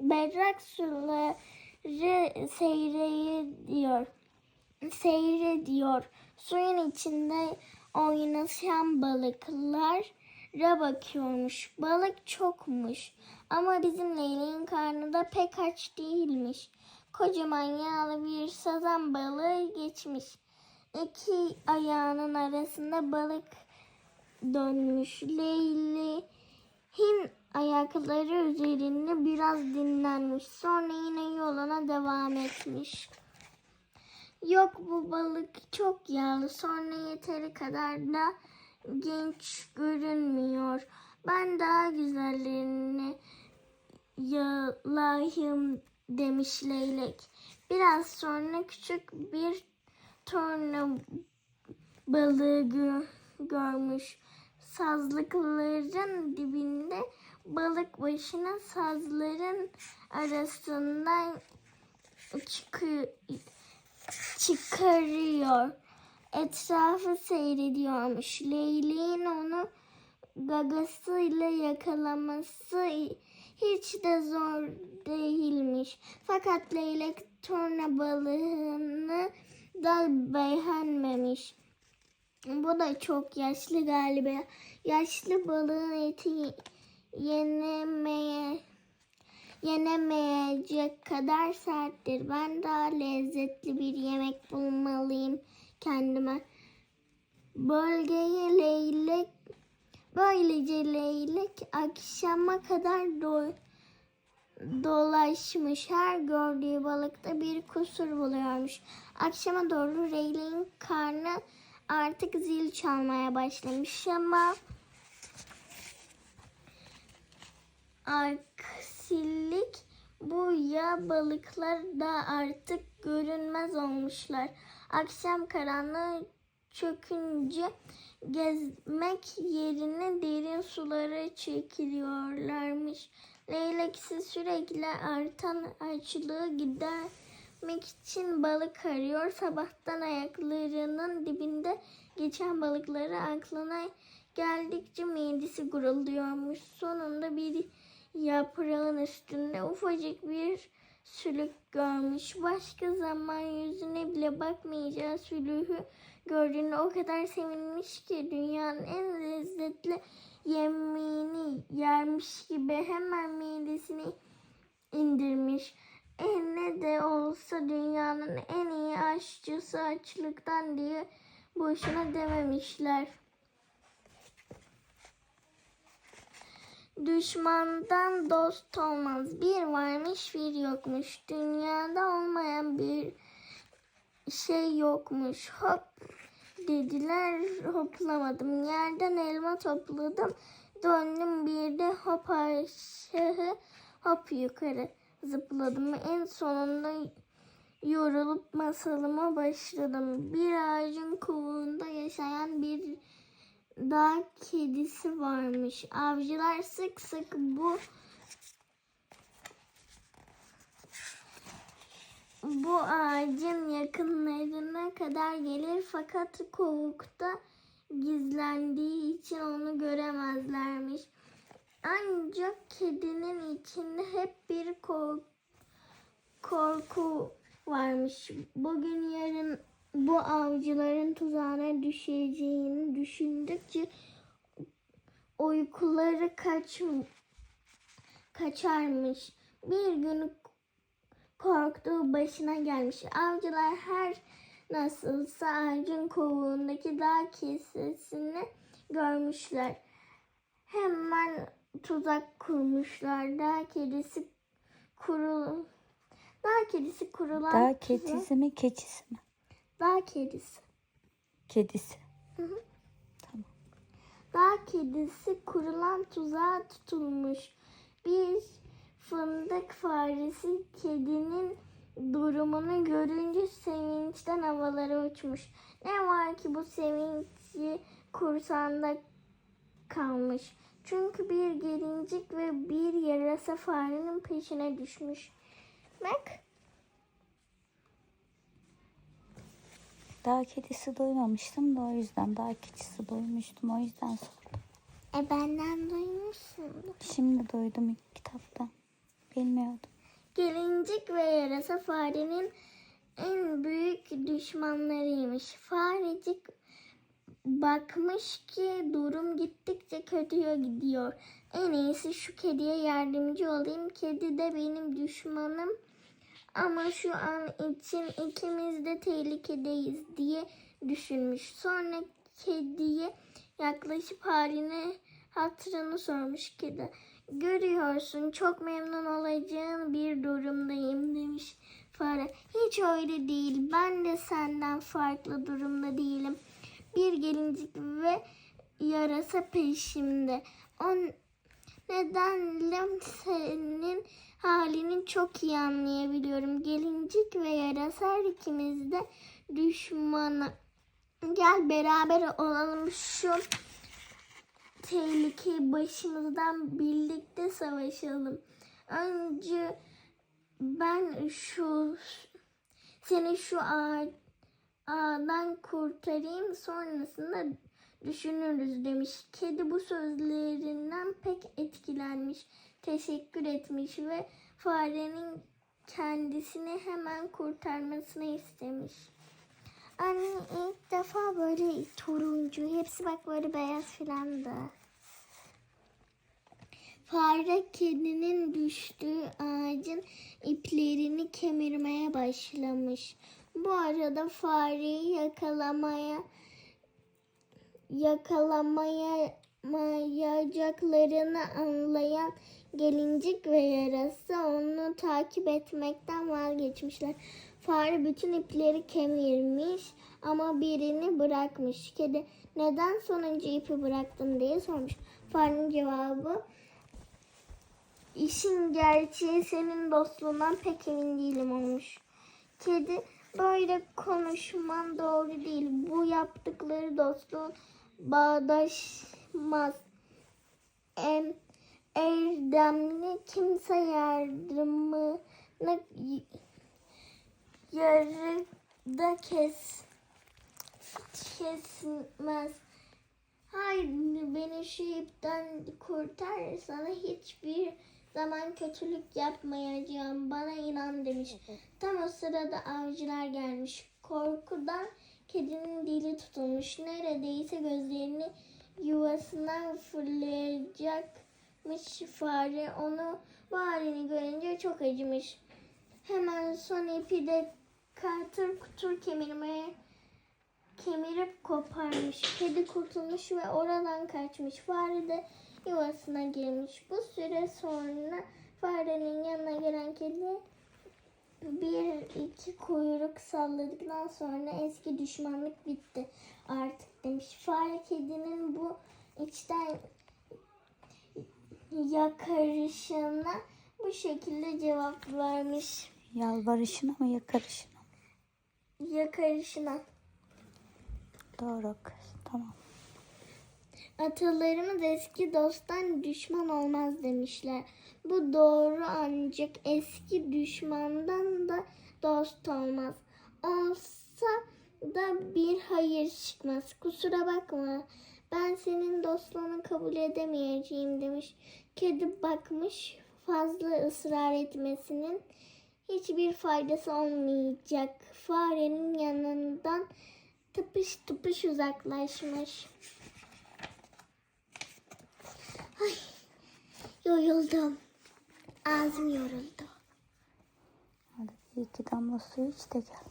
berrak suları seyrediyor. Seyrediyor. Suyun içinde oynaşan balıklara bakıyormuş. Balık çokmuş. Ama bizim Leyli'nin karnı da pek aç değilmiş. Kocaman yağlı bir sazan balığı geçmiş. İki ayağının arasında balık dönmüş. Leyli'nin ayakları üzerinde biraz dinlenmiş. Sonra yine yoluna devam etmiş. Yok bu balık çok yağlı. Sonra yeteri kadar da genç görünmüyor. Ben daha güzellerini yalayım demiş leylek. Biraz sonra küçük bir torna balığı gö- görmüş. Sazlıkların dibinde balık başına sazların arasından çıkarıyor. Etrafı seyrediyormuş. Leyleğin onu gagasıyla yakalaması hiç de zor değilmiş. Fakat leylek torna balığını da beğenmemiş. Bu da çok yaşlı galiba. Yaşlı balığın eti yenemeye yenemeyecek kadar serttir. Ben daha lezzetli bir yemek bulmalıyım kendime. Bölgeye leylek böylece leylek akşama kadar do- dolaşmış. Her gördüğü balıkta bir kusur buluyormuş. Akşama doğru leyleğin karnı artık zil çalmaya başlamış ama aksilik bu ya balıklar da artık görünmez olmuşlar. Akşam karanlığı çökünce gezmek yerine derin sulara çekiliyorlarmış. Leyleksi sürekli artan açlığı gidermek için balık arıyor. Sabahtan ayaklarının dibinde geçen balıkları aklına geldikçe midesi gurulduyormuş. Sonunda bir yaprağın üstünde ufacık bir sülük görmüş. Başka zaman yüzüne bile bakmayacağı sülüğü gördüğünde o kadar sevinmiş ki dünyanın en lezzetli yemeğini yermiş gibi hemen midesini indirmiş. E ne de olsa dünyanın en iyi aşçısı açlıktan diye boşuna dememişler. Düşmandan dost olmaz. Bir varmış bir yokmuş. Dünyada olmayan bir şey yokmuş. Hop dediler hoplamadım. Yerden elma topladım. Döndüm bir de hop aşağı hop yukarı zıpladım. En sonunda yorulup masalıma başladım. Bir ağacın kovuğunda yaşayan bir dağ kedisi varmış. Avcılar sık sık bu bu ağacın yakınlarına kadar gelir fakat kovukta gizlendiği için onu göremezlermiş. Ancak kedinin içinde hep bir korku varmış. Bugün yarın bu avcıların tuzağına düşeceğini düşündükçe uykuları kaç kaçarmış. Bir gün korktuğu başına gelmiş. Avcılar her nasılsa ağacın kovuğundaki dağ kesesini görmüşler. Hemen tuzak kurmuşlar. Dağ kedisi kurul Dağ kedisi kurulan Dağ kedisi mi keçisi mi? Dağ kedisi. Kedisi. Dağ kedisi kurulan tuzağa tutulmuş. Bir fındık faresi kedinin durumunu görünce sevinçten havalara uçmuş. Ne var ki bu sevinci kursağında kalmış. Çünkü bir gelincik ve bir yarasa farenin peşine düşmüş. Bak Dağ kedisi duymamıştım da o yüzden dağ keçisi duymuştum o yüzden sordum. e benden duymuşsun. Şimdi duydum ilk kitapta. Bilmiyordum. Gelincik ve yarasa farenin en büyük düşmanlarıymış. Farecik bakmış ki durum gittikçe kötüye gidiyor. En iyisi şu kediye yardımcı olayım. Kedi de benim düşmanım. Ama şu an için ikimiz de tehlikedeyiz diye düşünmüş. Sonra kediye yaklaşıp haline hatırını sormuş kedi. Görüyorsun çok memnun olacağın bir durumdayım demiş fare. Hiç öyle değil. Ben de senden farklı durumda değilim. Bir gelincik ve yarasa peşimde. O nedenle senin halini çok iyi anlayabiliyorum. Gelincik ve yarasa her ikimiz de düşmanı. Gel beraber olalım şu tehlikeyi başımızdan birlikte savaşalım. Önce ben şu seni şu ağ, ağdan kurtarayım sonrasında düşünürüz demiş. Kedi bu sözlerinden pek etkilenmiş. Teşekkür etmiş ve farenin kendisini hemen kurtarmasını istemiş. Anne ilk defa böyle turuncu, hepsi bak böyle beyaz filan da. Fare kedinin düştüğü ağacın iplerini kemirmeye başlamış. Bu arada fareyi yakalamaya yakalamayacaklarını anlayan gelincik ve yarasa onu takip etmekten vazgeçmişler. Fare bütün ipleri kemirmiş ama birini bırakmış. Kedi neden sonuncu ipi bıraktın diye sormuş. Farenin cevabı işin gerçeği senin dostluğundan pek emin değilim olmuş. Kedi böyle konuşman doğru değil. Bu yaptıkları dostluğun bağdaşmaz. Em, erdemli kimse yardımını yarıda kes kesmez. Hayır beni şu ipten kurtar sana hiçbir zaman kötülük yapmayacağım bana inan demiş. Tam o sırada avcılar gelmiş. Korkudan kedinin dili tutulmuş. Neredeyse gözlerini yuvasından fırlayacakmış fare. Onu bu görünce çok acımış. Hemen son ipi de katır kutur kemirmeye kemirip koparmış. Kedi kurtulmuş ve oradan kaçmış. Fare de yuvasına girmiş. Bu süre sonra farenin yanına gelen kedi bir iki kuyruk salladıktan sonra eski düşmanlık bitti artık demiş. Fare kedinin bu içten yakarışına bu şekilde cevap vermiş. Yalvarışına mı yakarışına mı? Yakarışına. Doğru kız. Tamam. Atalarımız eski dosttan düşman olmaz demişler. Bu doğru ancak eski düşmandan da dost olmaz. Olsa da bir hayır çıkmaz. Kusura bakma. Ben senin dostluğunu kabul edemeyeceğim demiş. Kedi bakmış fazla ısrar etmesinin hiçbir faydası olmayacak. Farenin yanından tıpış tıpış uzaklaşmış. Ay, yoruldum. Ağzım yoruldu. Hadi bir iki damla su iç de gel.